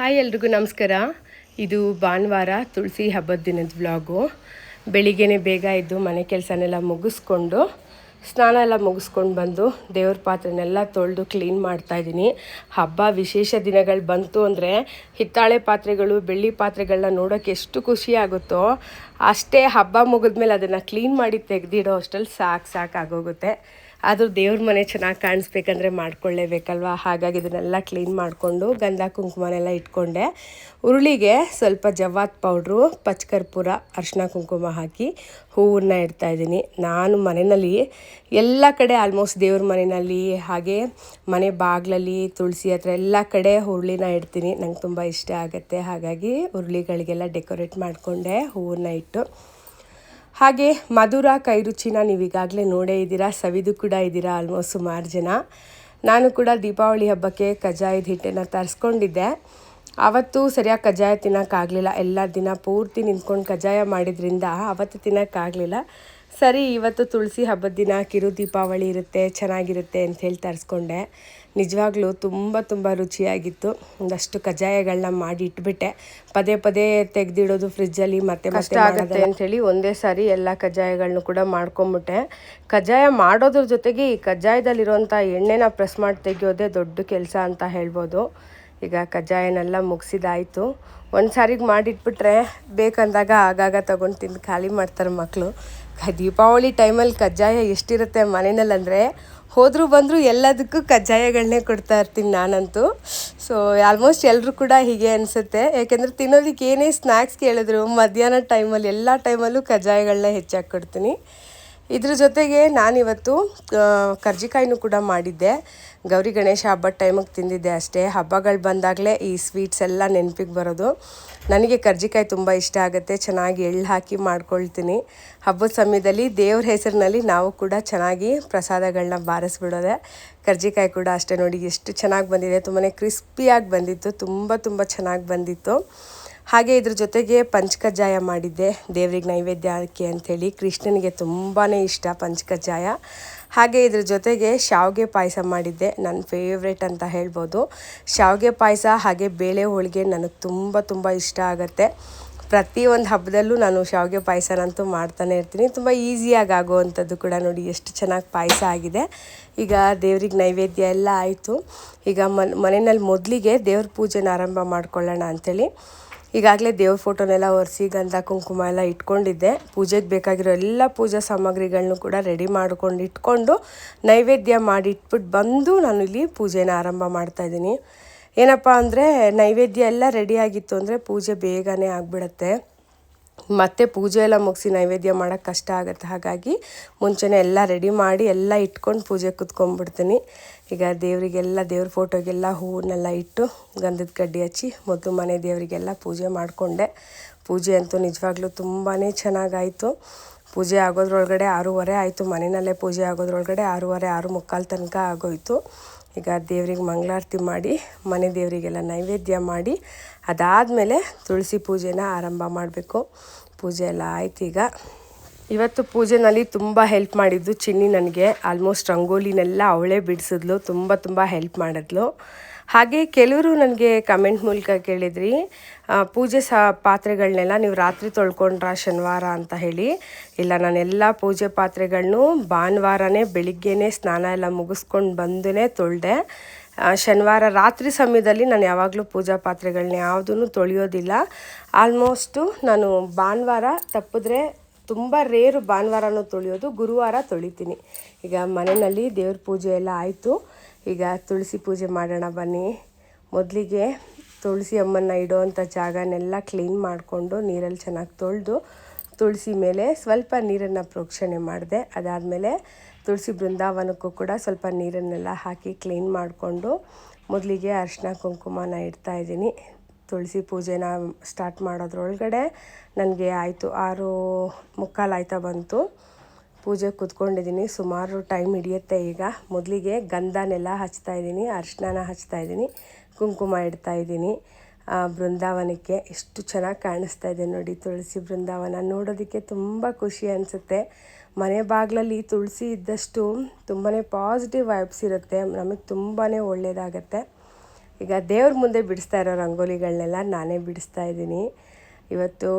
Hi ಎಲ್ರಿಗೂ ನಮಸ್ಕಾರ. ಇದು ಭಾನುವಾರ ತುಳಸಿ ಹಬ್ಬದ ದಿನದ ವ್ಲಾಗು. ಬೆಳಿಗ್ಗೆ ಬೇಗ ಇದ್ದು ಮನೆ ಕೆಲಸನೆಲ್ಲ ಮುಗಿಸ್ಕೊಂಡು, ಸ್ನಾನ ಎಲ್ಲ ಮುಗಿಸ್ಕೊಂಡು ಬಂದು ದೇವ್ರ ಪಾತ್ರೆನೆಲ್ಲ ತೊಳೆದು ಕ್ಲೀನ್ ಮಾಡ್ತಾಯಿದ್ದೀನಿ ಹಬ್ಬ ವಿಶೇಷ ದಿನಗಳು ಬಂತು ಅಂದರೆ ಹಿತ್ತಾಳೆ ಪಾತ್ರೆಗಳು, ಬೆಳ್ಳಿ ಪಾತ್ರೆಗಳನ್ನ ನೋಡೋಕ್ಕೆ ಎಷ್ಟು ಖುಷಿ ಆಗುತ್ತೋ, ಅಷ್ಟೇ ಹಬ್ಬ ಮುಗಿದ್ಮೇಲೆ ಅದನ್ನು ಕ್ಲೀನ್ ಮಾಡಿ ತೆಗೆದಿಡೋ ಅಷ್ಟರಲ್ಲಿ ಸಾಕು ಸಾಕು ಆಗೋಗುತ್ತೆ. ಆದರೂ ದೇವ್ರ ಮನೆ ಚೆನ್ನಾಗಿ ಕಾಣಿಸ್ಬೇಕಂದ್ರೆ ಮಾಡ್ಕೊಳ್ಳೇಬೇಕಲ್ವ? ಹಾಗಾಗಿ ಇದನ್ನೆಲ್ಲ ಕ್ಲೀನ್ ಮಾಡಿಕೊಂಡು ಗಂಧ ಕುಂಕುಮನೆಲ್ಲ ಇಟ್ಕೊಂಡೆ. ಉರುಳಿಗೆ ಸ್ವಲ್ಪ ಜವಾತ್ ಪೌಡ್ರು ಪಚ್ಕರ್ಪೂರ ಅರ್ಶಿನ ಕುಂಕುಮ ಹಾಕಿ ಹೂವನ್ನ ಇಡ್ತಾಯಿದ್ದೀನಿ ನಾನು ಮನೆಯಲ್ಲಿ ಎಲ್ಲ ಕಡೆ ಆಲ್ಮೋಸ್ಟ್ ದೇವ್ರ ಮನೆಯಲ್ಲಿ, ಹಾಗೆ ಮನೆ ಬಾಗಿಲಲ್ಲಿ, ತುಳಸಿ ಹತ್ರ ಎಲ್ಲ ಕಡೆ ಹುರುಳಿನ ಇಡ್ತೀನಿ. ನಂಗೆ ತುಂಬ ಇಷ್ಟ ಆಗುತ್ತೆ. ಹಾಗಾಗಿ ಹುರುಳಿಗಳಿಗೆಲ್ಲ ಡೆಕೋರೇಟ್ ಮಾಡಿಕೊಂಡೆ ಹೂವನ್ನ ಇಟ್ಟು. ಹಾಗೆ ಮಧುರ ಕೈರುಚಿನ ನೀವು ಈಗಾಗಲೇ ನೋಡೇ ಇದ್ದೀರಾ, ಸವಿದು ಕೂಡ ಇದ್ದೀರಾ ಆಲ್ಮೋಸ್ಟ್ ಸುಮಾರು ಜನ. ನಾನು ಕೂಡ ದೀಪಾವಳಿ ಹಬ್ಬಕ್ಕೆ ಕಜಾಯದ ಹಿಟ್ಟನ್ನು ತರಿಸ್ಕೊಂಡಿದ್ದೆ. ಅವತ್ತು ಸರಿಯಾಗಿ ಕಜ್ಜಾಯ ತಿನ್ನೋಕ್ಕಾಗಲಿಲ್ಲ. ಎಲ್ಲ ದಿನ ಪೂರ್ತಿ ನಿಂತ್ಕೊಂಡು ಕಜ್ಜಾಯ ಮಾಡಿದ್ರಿಂದ ಅವತ್ತು ತಿನ್ನೋಕ್ಕಾಗಲಿಲ್ಲ. ಸರಿ ಇವತ್ತು ತುಳಸಿ ಹಬ್ಬದ ದಿನ ಕಿರು ದೀಪಾವಳಿ ಇರುತ್ತೆ ಚೆನ್ನಾಗಿರುತ್ತೆ ಅಂತ ಹೇಳಿ ತರಿಸ್ಕೊಂಡೆ. ನಿಜವಾಗ್ಲೂ ತುಂಬ ತುಂಬ ರುಚಿಯಾಗಿತ್ತು. ಒಂದಷ್ಟು ಕಜ್ಜಾಯಗಳನ್ನ ಮಾಡಿ ಇಟ್ಬಿಟ್ಟೆ. ಪದೇ ಪದೇ ತೆಗೆದಿಡೋದು ಫ್ರಿಜ್ಜಲ್ಲಿ ಮತ್ತೆ ಮತ್ತೆ ಆಗುತ್ತೆ ಅಂಥೇಳಿ ಒಂದೇ ಸಾರಿ ಎಲ್ಲ ಕಜ್ಜಾಯಗಳನ್ನೂ ಕೂಡ ಮಾಡ್ಕೊಂಬಿಟ್ಟೆ. ಕಜ್ಜಾಯ ಮಾಡೋದ್ರ ಜೊತೆಗೆ ಈ ಕಜ್ಜಾಯದಲ್ಲಿರುವಂಥ ಎಣ್ಣೆನ ಪ್ರೆಸ್ ಮಾಡಿ ತೆಗೆಯೋದೇ ದೊಡ್ಡ ಕೆಲಸ ಅಂತ ಹೇಳ್ಬೋದು. ಈಗ ಕಜ್ಜಾಯನೆಲ್ಲ ಮುಗಿಸಿದಾಯಿತು. ಒಂದು ಸಾರಿಗೆ ಮಾಡಿಟ್ಬಿಟ್ರೆ ಬೇಕಂದಾಗ ಆಗಾಗ ತೊಗೊಂಡು ತಿಂದು ಖಾಲಿ ಮಾಡ್ತಾರೆ ಮಕ್ಕಳು ದೀಪಾವಳಿ ಟೈಮಲ್ಲಿ ಕಜ್ಜಾಯ ಎಷ್ಟಿರುತ್ತೆ ಮನೆಯಲ್ಲಿ ಅಂದರೆ ಹೋದರೂ ಬಂದರೂ ಎಲ್ಲದಕ್ಕೂ ಕಜ್ಜಾಯಗಳನ್ನೇ ಕೊಡ್ತಾ ಇರ್ತೀನಿ ನಾನಂತೂ. ಸೊ ಆಲ್ಮೋಸ್ಟ್ ಎಲ್ಲರೂ ಕೂಡ ಹೀಗೆ ಅನಿಸುತ್ತೆ. ಯಾಕೆಂದರೆ ತಿನ್ನೋದಕ್ಕೆ ಏನೇ ಸ್ನ್ಯಾಕ್ಸ್ ಕೇಳಿದ್ರು ಮಧ್ಯಾಹ್ನ ಟೈಮಲ್ಲಿ ಎಲ್ಲ ಟೈಮಲ್ಲೂ ಕಜ್ಜಾಯಗಳನ್ನ ಹೆಚ್ಚಾಗಿ ಕೊಡ್ತೀನಿ. ಇದ್ರ ಜೊತೆಗೆ ನಾನಿವತ್ತು ಕರ್ಜಿಕಾಯಿನೂ ಕೂಡ ಮಾಡಿದ್ದೆ. ಗೌರಿ ಗಣೇಶ ಹಬ್ಬದ ಟೈಮಿಗೆ ತಿಂದಿದ್ದೆ ಅಷ್ಟೇ. ಹಬ್ಬಗಳು ಬಂದಾಗಲೇ ಈ ಸ್ವೀಟ್ಸ್ ಎಲ್ಲ ನೆನಪಿಗೆ ಬರೋದು. ನನಗೆ ಕರ್ಜಿಕಾಯಿ ತುಂಬ ಇಷ್ಟ ಆಗುತ್ತೆ. ಚೆನ್ನಾಗಿ ಎಳ್ಳು ಹಾಕಿ ಮಾಡ್ಕೊಳ್ತೀನಿ. ಹಬ್ಬದ ಸಮಯದಲ್ಲಿ ದೇವ್ರ ಹೆಸರಿನಲ್ಲಿ ನಾವು ಕೂಡ ಚೆನ್ನಾಗಿ ಪ್ರಸಾದಗಳನ್ನ ಬಾರಿಸ್ಬಿಡೋದೆ. ಕರ್ಜಿಕಾಯಿ ಕೂಡ ಅಷ್ಟೇ ನೋಡಿ, ಎಷ್ಟು ಚೆನ್ನಾಗಿ ಬಂದಿದೆ. ತುಂಬಾ ಕ್ರಿಸ್ಪಿಯಾಗಿ ಬಂದಿತ್ತು. ತುಂಬ ತುಂಬ ಚೆನ್ನಾಗಿ ಬಂದಿತ್ತು. ಹಾಗೆ ಇದ್ರ ಜೊತೆಗೆ ಪಂಚಕಜ್ಜಾಯ ಮಾಡಿದ್ದೆ. ದೇವ್ರಿಗೆ ನೈವೇದ್ಯ ಹಾಕಿ ಅಂಥೇಳಿ ಕೃಷ್ಣನಿಗೆ ತುಂಬಾ ಇಷ್ಟ ಪಂಚಕಜ್ಜಾಯ ಹಾಗೆ ಇದ್ರ ಜೊತೆಗೆ ಶಾವಿಗೆ ಪಾಯಸ ಮಾಡಿದ್ದೆ. ನನ್ನ ಫೇವ್ರೇಟ್ ಅಂತ ಹೇಳ್ಬೋದು. ಶಾವಿಗೆ ಪಾಯಸ ಹಾಗೆ ಬೇಳೆ ಹೋಳಿಗೆ ನನಗೆ ತುಂಬ ತುಂಬ ಇಷ್ಟ ಆಗುತ್ತೆ. ಪ್ರತಿಯೊಂದು ಹಬ್ಬದಲ್ಲೂ ನಾನು ಶಾವಿಗೆ ಪಾಯಸನಂತೂ ಮಾಡ್ತಾನೆ ಇರ್ತೀನಿ. ತುಂಬ ಈಸಿಯಾಗಿ ಆಗುವಂಥದ್ದು ಕೂಡ ನೋಡಿ ಎಷ್ಟು ಚೆನ್ನಾಗಿ ಪಾಯಸ ಆಗಿದೆ. ಈಗ ದೇವ್ರಿಗೆ ನೈವೇದ್ಯ ಎಲ್ಲ ಆಯಿತು. ಈಗ ಮನ್ ಮನೆಯಲ್ಲಿ ಮೊದಲಿಗೆ ದೇವ್ರ ಪೂಜೆನ ಆರಂಭ ಮಾಡ್ಕೊಳ್ಳೋಣ ಅಂಥೇಳಿ. ಈಗಾಗಲೇ ದೇವ್ರ ಫೋಟೋನೆಲ್ಲ ಒರೆಸಿ ಗಂಧ ಕುಂಕುಮ ಎಲ್ಲ ಇಟ್ಕೊಂಡಿದ್ದೆ. ಪೂಜೆಗೆ ಬೇಕಾಗಿರೋ ಎಲ್ಲ ಪೂಜಾ ಸಾಮಗ್ರಿಗಳನ್ನೂ ಕೂಡ ರೆಡಿ ಮಾಡ್ಕೊಂಡು ಇಟ್ಕೊಂಡು ನೈವೇದ್ಯ ಮಾಡಿಟ್ಬಿಟ್ಟು ಬಂದು ನಾನು ಇಲ್ಲಿ ಪೂಜೆನ ಆರಂಭ ಮಾಡ್ತಾಯಿದ್ದೀನಿ ಏನಪ್ಪ ಅಂದರೆ ನೈವೇದ್ಯ ಎಲ್ಲ ರೆಡಿಯಾಗಿತ್ತು ಅಂದರೆ ಪೂಜೆ ಬೇಗನೆ ಆಗಿಬಿಡತ್ತೆ. ಮತ್ತೆ ಪೂಜೆ ಎಲ್ಲ ಮುಗಿಸಿ ನೈವೇದ್ಯ ಮಾಡೋಕ್ಕೆ ಕಷ್ಟ ಆಗುತ್ತೆ. ಹಾಗಾಗಿ ಮುಂಚೆನೇ ಎಲ್ಲ ರೆಡಿ ಮಾಡಿ ಎಲ್ಲ ಇಟ್ಕೊಂಡು ಪೂಜೆ ಕೂತ್ಕೊಂಡ್ಬಿಡ್ತೀನಿ. ಈಗ ದೇವರಿಗೆಲ್ಲ, ದೇವ್ರ ಫೋಟೋಗೆಲ್ಲ ಹೂವನ್ನೆಲ್ಲ ಇಟ್ಟು ಗಂಧದ ಕಡ್ಡಿ ಹಚ್ಚಿ ಮೊದಲು ಮನೆ ದೇವರಿಗೆಲ್ಲ ಪೂಜೆ ಮಾಡಿಕೊಂಡೆ. ಪೂಜೆ ಅಂತೂ ನಿಜವಾಗ್ಲೂ ತುಂಬಾ ಚೆನ್ನಾಗಾಯಿತು. ಪೂಜೆ ಆಗೋದ್ರೊಳಗಡೆ ಆರೂವರೆ ಆಯಿತು. ಮನೆಯಲ್ಲೇ ಪೂಜೆ ಆಗೋದ್ರೊಳಗಡೆ ಆರೂವರೆ, ಆರು ಮುಕ್ಕಾಲು ತನಕ ಆಗೋಯಿತು. ಈಗ ದೇವ್ರಿಗೆ ಮಂಗಳಾರತಿ ಮಾಡಿ, ಮನೆ ದೇವರಿಗೆಲ್ಲ ನೈವೇದ್ಯ ಮಾಡಿ, ಅದಾದಮೇಲೆ ತುಳಸಿ ಪೂಜೆನ ಆರಂಭ ಮಾಡಬೇಕು. ಪೂಜೆ ಎಲ್ಲ ಆಯ್ತು ಈಗ. ಇವತ್ತು ಪೂಜೆನಲ್ಲಿ ತುಂಬ ಹೆಲ್ಪ್ ಮಾಡಿದ್ದು ಚಿನ್ನಿ ನನಗೆ. ಆಲ್ಮೋಸ್ಟ್ ರಂಗೋಲಿನೆಲ್ಲ ಅವಳೇ ಬಿಡಿಸಿದ್ಲು, ತುಂಬ ತುಂಬ ಹೆಲ್ಪ್ ಮಾಡಿದ್ಲು. ಹಾಗೆ ಕೆಲವರು ನನಗೆ ಕಮೆಂಟ್ ಮೂಲಕ ಕೇಳಿದ್ರಿ ಪೂಜೆ ಸಹ ಪಾತ್ರೆಗಳನ್ನೆಲ್ಲ ನೀವು ರಾತ್ರಿ ತೊಳ್ಕೊಂಡ್ರ ಶನಿವಾರ ಅಂತ ಹೇಳಿ. ಇಲ್ಲ, ನಾನೆಲ್ಲ ಪೂಜೆ ಪಾತ್ರೆಗಳನ್ನು ಭಾನುವಾರನೇ ಬೆಳಿಗ್ಗೆನೇ ಸ್ನಾನ ಎಲ್ಲ ಮುಗಿಸ್ಕೊಂಡು ಬಂದೇ ತೊಳೆದೆ. ಶನಿವಾರ ರಾತ್ರಿ ಸಮಯದಲ್ಲಿ ನಾನು ಯಾವಾಗಲೂ ಪೂಜಾ ಪಾತ್ರೆಗಳನ್ನ ಯಾವುದೂ ತೊಳೆಯೋದಿಲ್ಲ. ಆಲ್ಮೋಸ್ಟು ನಾನು ಭಾನುವಾರ ತಪ್ಪಿದ್ರೆ ತುಂಬ ರೇರು ಭಾನುವಾರನೂ ತೊಳೆಯೋದು, ಗುರುವಾರ ತೊಳಿತೀನಿ. ಈಗ ಮನೆಯಲ್ಲಿ ದೇವ್ರ ಪೂಜೆ ಎಲ್ಲ ಆಯಿತು. ಈಗ ತುಳಸಿ ಪೂಜೆ ಮಾಡೋಣ ಬನ್ನಿ. ಮೊದಲಿಗೆ ತುಳಸಿ ಅಮ್ಮನ ಇಡೋವಂಥ ಜಾಗನೆಲ್ಲ ಕ್ಲೀನ್ ಮಾಡಿಕೊಂಡು ನೀರಲ್ಲಿ ಚೆನ್ನಾಗಿ ತೊಳೆದು ತುಳಸಿ ಮೇಲೆ ಸ್ವಲ್ಪ ನೀರನ್ನು ಪ್ರೋಕ್ಷಣೆ ಮಾಡಿದೆ. ಅದಾದಮೇಲೆ ತುಳಸಿ ಬೃಂದಾವನಕ್ಕೂ ಕೂಡ ಸ್ವಲ್ಪ ನೀರನ್ನೆಲ್ಲ ಹಾಕಿ ಕ್ಲೀನ್ ಮಾಡಿಕೊಂಡು ಮೊದಲಿಗೆ ಅರಿಶಿನ ಕುಂಕುಮನ ಇಡ್ತಾಯಿದ್ದೀನಿ ತುಳಸಿ ಪೂಜೆನ ಸ್ಟಾರ್ಟ್ ಮಾಡೋದ್ರೊಳಗಡೆ ನನಗೆ ಆಯಿತು ಆರು ಮುಕ್ಕಾಲು ಆಯ್ತಾ ಬಂತು. ಪೂಜೆ ಕೂತ್ಕೊಂಡಿದ್ದೀನಿ ಸುಮಾರು ಟೈಮ್ ಹಿಡಿಯುತ್ತೆ ಈಗ. ಮೊದಲಿಗೆ ಗಂಧನೆಲ್ಲ ಹಚ್ತಾ ಇದ್ದೀನಿ ಅರಿಶಿನ ಹಚ್ತಾ ಇದ್ದೀನಿ, ಕುಂಕುಮ ಇಡ್ತಾ ಇದ್ದೀನಿ. ಬೃಂದಾವನಕ್ಕೆ ಎಷ್ಟು ಚೆನ್ನಾಗಿ ಕಾಣಿಸ್ತಾ ಇದೆ ನೋಡಿ ತುಳಸಿ ಬೃಂದಾವನ. ನೋಡೋದಕ್ಕೆ ತುಂಬ ಖುಷಿ ಅನಿಸುತ್ತೆ. ಮನೆ ಬಾಗಿಲಲ್ಲಿ ತುಳಸಿ ಇದ್ದಷ್ಟು ತುಂಬಾ ಪಾಸಿಟಿವ್ ವೈಬ್ಸ್ ಇರುತ್ತೆ. ನಮಗೆ ತುಂಬಾ ಒಳ್ಳೆಯದಾಗತ್ತೆ ಈಗ ದೇವ್ರ ಮುಂದೆ ಬಿಡಿಸ್ತಾ ಇರೋ ರಂಗೋಲಿಗಳನ್ನೆಲ್ಲ ನಾನೇ ಬಿಡಿಸ್ತಾ ಇದ್ದೀನಿ. ಇವತ್ತು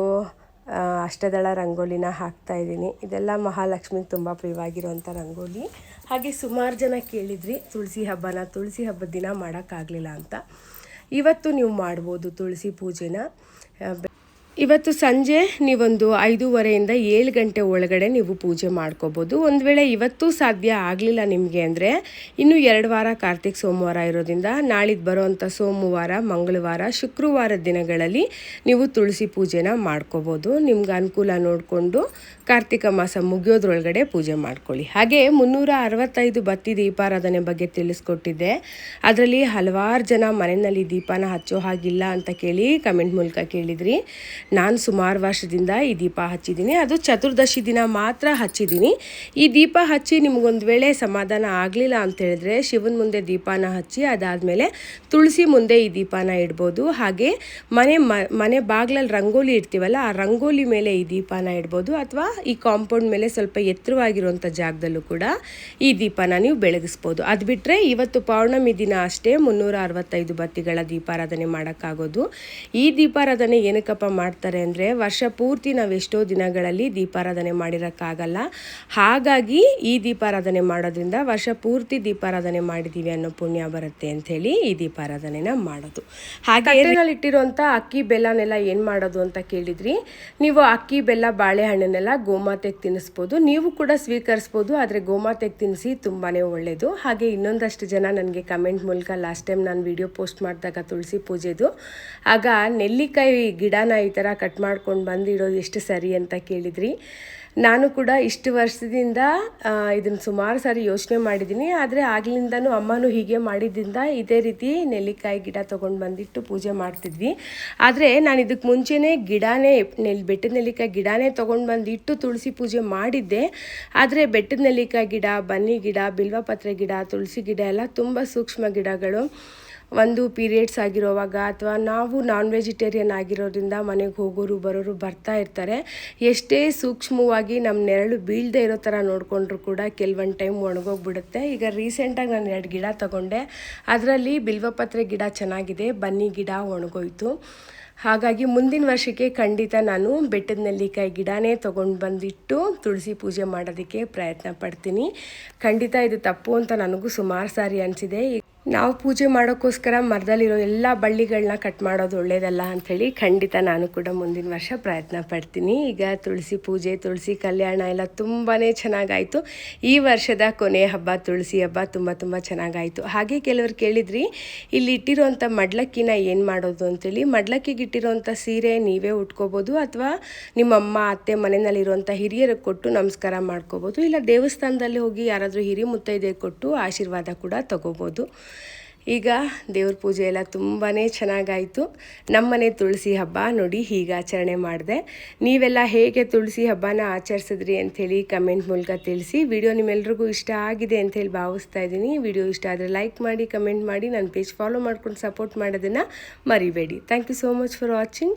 ಅಷ್ಟದಳ ರಂಗೋಲಿನ ಹಾಕ್ತಾ ಇದ್ದೀನಿ. ಇದೆಲ್ಲ ಮಹಾಲಕ್ಷ್ಮಿಗೆ ತುಂಬ ಪ್ರಿಯವಾಗಿರುವಂಥ ರಂಗೋಲಿ. ಹಾಗೆ ಸುಮಾರು ಜನ ಕೇಳಿದ್ರಿ, ತುಳಸಿ ಹಬ್ಬನ, ತುಳಸಿ ಹಬ್ಬದ ದಿನ ಮಾಡೋಕ್ಕಾಗಲಿಲ್ಲ ಅಂತ. ಇವತ್ತು ನೀವು ಮಾಡ್ಬೋದು ತುಳಸಿ ಪೂಜೆನ. ಇವತ್ತು ಸಂಜೆ ನೀವೊಂದು ಐದೂವರೆಯಿಂದ ಏಳು ಗಂಟೆ ಒಳಗಡೆ ನೀವು ಪೂಜೆ ಮಾಡ್ಕೋಬೋದು. ಒಂದು ವೇಳೆ ಇವತ್ತು ಸಾಧ್ಯ ಆಗಲಿಲ್ಲ ನಿಮಗೆ ಅಂದರೆ ಇನ್ನು ಎರಡು ವಾರ ಕಾರ್ತಿಕ್ ಸೋಮವಾರ ಇರೋದ್ರಿಂದ ನಾಳಿದ್ದು ಬರೋವಂಥ ಸೋಮವಾರ, ಮಂಗಳವಾರ, ಶುಕ್ರವಾರ ದಿನಗಳಲ್ಲಿ ನೀವು ತುಳಸಿ ಪೂಜೆನ ಮಾಡ್ಕೋಬೋದು. ನಿಮ್ಗೆ ಅನುಕೂಲ ನೋಡಿಕೊಂಡು ಕಾರ್ತಿಕ ಮಾಸ ಮುಗಿಯೋದ್ರೊಳಗಡೆ ಪೂಜೆ ಮಾಡ್ಕೊಳ್ಳಿ. ಹಾಗೆ ಮುನ್ನೂರ ಅರವತ್ತೈದು ಬತ್ತಿ ದೀಪಾರಾಧನೆ ಬಗ್ಗೆ ತಿಳಿಸ್ಕೊಟ್ಟಿದ್ದೆ. ಅದರಲ್ಲಿ ಹಲವಾರು ಜನ ಮನೆಯಲ್ಲಿ ದೀಪನ ಹಚ್ಚೋ ಹಾಗಿಲ್ಲ ಅಂತ ಕೇಳಿ ಕಮೆಂಟ್ ಮೂಲಕ ಕೇಳಿದ್ರಿ. ನಾನು ಸುಮಾರು ವರ್ಷದಿಂದ ಈ ದೀಪ ಹಚ್ಚಿದ್ದೀನಿ. ಅದು ಚತುರ್ದಶಿ ದಿನ ಮಾತ್ರ ಹಚ್ಚಿದ್ದೀನಿ. ಈ ದೀಪ ಹಚ್ಚಿ ನಿಮಗೊಂದು ವೇಳೆ ಸಮಾಧಾನ ಆಗಲಿಲ್ಲ ಅಂತ ಹೇಳಿದ್ರೆ ಶಿವನ ಮುಂದೆ ದೀಪಾನ ಹಚ್ಚಿ ಅದಾದಮೇಲೆ ತುಳಸಿ ಮುಂದೆ ಈ ದೀಪಾನ ಇಡ್ಬೋದು. ಹಾಗೆ ಮನೆ ಮನೆ ಬಾಗ್ಲಲ್ಲಿ ರಂಗೋಲಿ ಇಡ್ತೀವಲ್ಲ, ಆ ರಂಗೋಲಿ ಮೇಲೆ ಈ ದೀಪಾನ ಇಡ್ಬೋದು. ಅಥವಾ ಈ ಕಾಂಪೌಂಡ್ ಮೇಲೆ ಸ್ವಲ್ಪ ಎತ್ತರವಾಗಿರುವಂಥ ಜಾಗದಲ್ಲೂ ಕೂಡ ಈ ದೀಪನ ನೀವು ಬೆಳಗಿಸ್ಬೋದು. ಅದು ಬಿಟ್ಟರೆ ಇವತ್ತು ಪೌರ್ಣಮಿ ದಿನ ಅಷ್ಟೇ ಮುನ್ನೂರ ಅರವತ್ತೈದು ಬತ್ತಿಗಳ ದೀಪಾರಾಧನೆ ಮಾಡೋಕ್ಕಾಗೋದು. ಈ ದೀಪಾರಾಧನೆ ಏನಕ್ಕಪ್ಪ ಮಾಡ್ತಾರೆ ಅಂದರೆ ವರ್ಷ ಪೂರ್ತಿ ನಾವು ಎಷ್ಟೋ ದಿನಗಳಲ್ಲಿ ದೀಪಾರಾಧನೆ ಮಾಡಿರೋಕ್ಕಾಗಲ್ಲ. ಹಾಗಾಗಿ ಈ ದೀಪಾರಾಧನೆ ಮಾಡೋದ್ರಿಂದ ವರ್ಷ ಪೂರ್ತಿ ದೀಪಾರಾಧನೆ ಮಾಡಿದ್ದೀವಿ ಅನ್ನೋ ಪುಣ್ಯ ಬರುತ್ತೆ ಅಂಥೇಳಿ ಈ ದೀಪಾರಾಧನೆನ ಮಾಡೋದು. ಹಾಗೆ ಇಟ್ಟಿರುವಂಥ ಅಕ್ಕಿ ಬೆಲ್ಲನೆಲ್ಲ ಏನು ಮಾಡೋದು ಅಂತ ಕೇಳಿದ್ರಿ. ನೀವು ಅಕ್ಕಿ ಬೆಲ್ಲ ಬಾಳೆಹಣ್ಣನ್ನೆಲ್ಲ ಗೋಮಾತೆಗೆ ತಿನ್ನಿಸ್ಬೋದು. ನೀವು ಕೂಡ ಸ್ವೀಕರಿಸ್ಬೋದು ಆದರೆ ಗೋಮಾತೆಗೆ ತಿನ್ನಿಸಿ ತುಂಬಾ ಒಳ್ಳೆಯದು ಹಾಗೆ ಇನ್ನೊಂದಷ್ಟು ಜನ ನನಗೆ ಕಮೆಂಟ್ ಮೂಲಕ ಲಾಸ್ಟ್ ಟೈಮ್ ನಾನು ವಿಡಿಯೋ ಪೋಸ್ಟ್ ಮಾಡಿದಾಗ ತುಳಸಿ ಪೂಜೆದು. ಆಗ ನೆಲ್ಲಿಕಾಯಿ ಗಿಡನ ಈ ಥರ ಕಟ್ ಮಾಡ್ಕೊಂಡು ಬಂದಿಡೋದು ಎಷ್ಟು ಸರಿ ಅಂತ ಕೇಳಿದ್ರಿ. ನಾನು ಕೂಡ ಇಷ್ಟು ವರ್ಷದಿಂದ ಇದನ್ನು ಸುಮಾರು ಸಾರಿ ಯೋಚನೆ ಮಾಡಿದ್ದೀನಿ. ಆದರೆ ಆಗ್ಲಿಂದನೂ ಅಮ್ಮನೂ ಹೀಗೆ ಮಾಡಿದ್ದರಿಂದ ಇದೇ ರೀತಿ ನೆಲ್ಲಿಕಾಯಿ ಗಿಡ ತೊಗೊಂಡು ಬಂದಿಟ್ಟು ಪೂಜೆ ಮಾಡ್ತಿದ್ವಿ. ಆದರೆ ನಾನು ಇದಕ್ಕೆ ಮುಂಚೆನೇ ಗಿಡನೇ, ನೆಲ್, ಬೆಟ್ಟದ ನೆಲ್ಲಿಕಾಯಿ ಗಿಡನೇ ತೊಗೊಂಡು ಬಂದಿಟ್ಟು ತುಳಸಿ ಪೂಜೆ ಮಾಡಿದ್ದೆ. ಆದರೆ ಬೆಟ್ಟದ ನೆಲ್ಲಿಕಾಯಿ ಗಿಡ, ಬನ್ನಿ ಗಿಡ, ಬಿಲ್ವಪತ್ರೆ ಗಿಡ, ತುಳಸಿ ಗಿಡ ಎಲ್ಲ ತುಂಬ ಸೂಕ್ಷ್ಮ ಗಿಡಗಳು. ಒಂದು ಪೀರಿಯಡ್ಸ್ ಆಗಿರೋವಾಗ ಅಥವಾ ನಾವು ನಾನ್ ವೆಜಿಟೇರಿಯನ್ ಆಗಿರೋದ್ರಿಂದ ಮನೆಗೆ ಹೋಗೋರು, ಬರೋರು ಬರ್ತಾ ಇರ್ತಾರೆ. ಎಷ್ಟೇ ಸೂಕ್ಷ್ಮವಾಗಿ ನಮ್ಮ ನೆರಳು ಬೀಳದೆ ಇರೋ ಥರ ನೋಡಿಕೊಂಡ್ರು ಕೂಡ ಕೆಲವೊಂದು ಟೈಮ್ ಒಣಗೋಗ್ಬಿಡುತ್ತೆ. ಈಗ ರೀಸೆಂಟಾಗಿ ನಾನು ಎರಡು ಗಿಡ ತಗೊಂಡೆ. ಅದರಲ್ಲಿ ಬಿಲ್ವಪತ್ರೆ ಗಿಡ ಚೆನ್ನಾಗಿದೆ. ಬನ್ನಿ ಗಿಡ ಒಣಗೋಯ್ತು. ಹಾಗಾಗಿ ಮುಂದಿನ ವರ್ಷಕ್ಕೆ ಖಂಡಿತ ನಾನು ಬೆಟ್ಟದ ನೆಲ್ಲಿಕಾಯಿ ಗಿಡನೇ ತೊಗೊಂಡು ಬಂದಿಟ್ಟು ತುಳಸಿ ಪೂಜೆ ಮಾಡೋದಕ್ಕೆ ಪ್ರಯತ್ನ ಪಡ್ತೀನಿ. ಖಂಡಿತ ಇದು ತಪ್ಪು ಅಂತ ನನಗೂ ಸುಮಾರು ಸಾರಿ ಅನಿಸಿದೆ. ನಾವು ಪೂಜೆ ಮಾಡೋಕ್ಕೋಸ್ಕರ ಮರದಲ್ಲಿರೋ ಎಲ್ಲ ಬಳ್ಳಿಗಳನ್ನ ಕಟ್ ಮಾಡೋದು ಒಳ್ಳೇದಲ್ಲ ಅಂಥೇಳಿ ಖಂಡಿತ ನಾನು ಕೂಡ ಮುಂದಿನ ವರ್ಷ ಪ್ರಯತ್ನ ಪಡ್ತೀನಿ. ಈಗ ತುಳಸಿ ಪೂಜೆ, ತುಳಸಿ ಕಲ್ಯಾಣ ಎಲ್ಲ ತುಂಬಾ ಚೆನ್ನಾಗಾಯಿತು. ಈ ವರ್ಷದ ಕೊನೆಯ ಹಬ್ಬ, ತುಳಸಿ ಹಬ್ಬ ತುಂಬ ತುಂಬ ಚೆನ್ನಾಗಾಯಿತು. ಹಾಗೆ ಕೆಲವರು ಕೇಳಿದ್ರಿ, ಇಲ್ಲಿ ಇಟ್ಟಿರೋವಂಥ ಮಡ್ಲಕ್ಕಿನ ಏನು ಮಾಡೋದು ಅಂತೇಳಿ ಮಡ್ಲಕ್ಕಿಗೆ ಇಟ್ಟಿರೋಂಥ ಸೀರೆ ನೀವೇ ಉಟ್ಕೋಬೋದು ಅಥವಾ ನಿಮ್ಮ ಅಮ್ಮ, ಅತ್ತೆ ಮನೆಯಲ್ಲಿರುವಂಥ ಹಿರಿಯರಿಗೆ ಕೊಟ್ಟು ನಮಸ್ಕಾರ ಮಾಡ್ಕೋಬೋದು. ಇಲ್ಲ ದೇವಸ್ಥಾನದಲ್ಲಿ ಹೋಗಿ ಯಾರಾದರೂ ಹಿರಿ ಮುತ್ತೈದೆ ಕೊಟ್ಟು ಆಶೀರ್ವಾದ ಕೂಡ ತಗೋಬೋದು. ಈಗ ದೇವ್ರ ಪೂಜೆ ಎಲ್ಲ ತುಂಬಾ ಚೆನ್ನಾಗಾಯಿತು. ನಮ್ಮನೆ ತುಳಸಿ ಹಬ್ಬ ನೋಡಿ ಹೀಗೆ ಆಚರಣೆ ಮಾಡಿದೆ. ನೀವೆಲ್ಲ ಹೇಗೆ ತುಳಸಿ ಹಬ್ಬನ ಆಚರಿಸಿದ್ರಿ ಅಂಥೇಳಿ ಕಮೆಂಟ್ ಮೂಲಕ ತಿಳಿಸಿ. ವಿಡಿಯೋ ನಿಮ್ಮೆಲ್ರಿಗೂ ಇಷ್ಟ ಆಗಿದೆ ಅಂಥೇಳಿ ಭಾವಿಸ್ತಾ ಇದ್ದೀನಿ. ವಿಡಿಯೋ ಇಷ್ಟ ಆದರೆ ಲೈಕ್ ಮಾಡಿ, ಕಮೆಂಟ್ ಮಾಡಿ, ನನ್ನ ಪೇಜ್ ಫಾಲೋ ಮಾಡ್ಕೊಂಡು ಸಪೋರ್ಟ್ ಮಾಡೋದನ್ನು ಮರಿಬೇಡಿ. Thank you so much for watching.